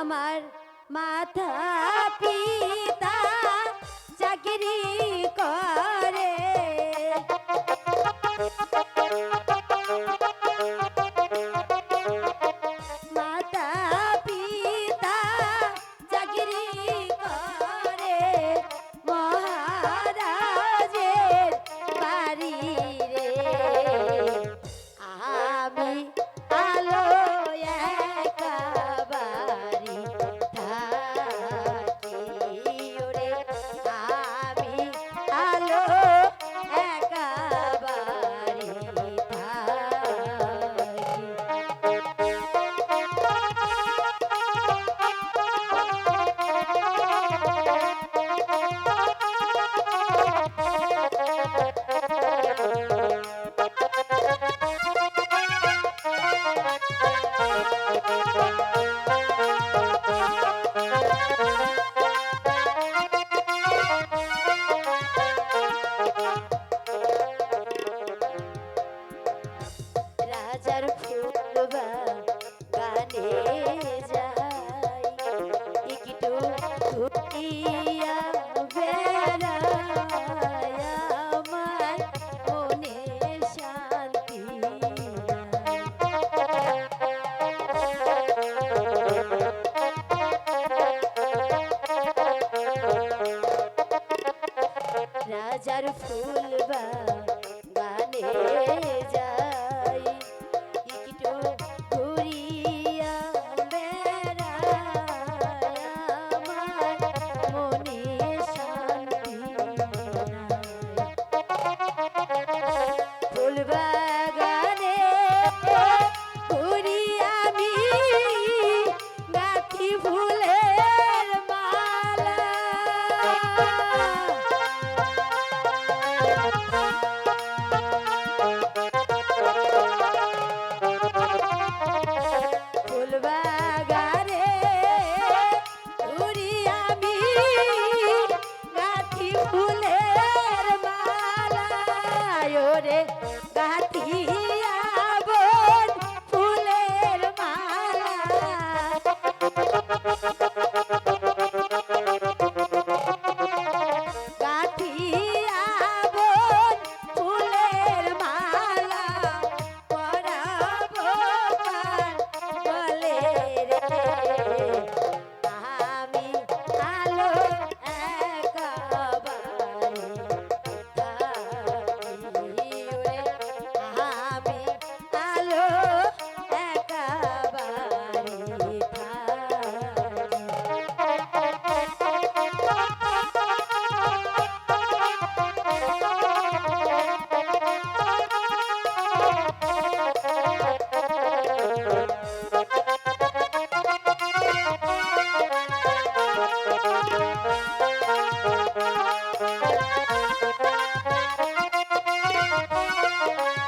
আমার মাথা পিতা চাকরি করে। রাজার ফুল বা গানে গাতি Música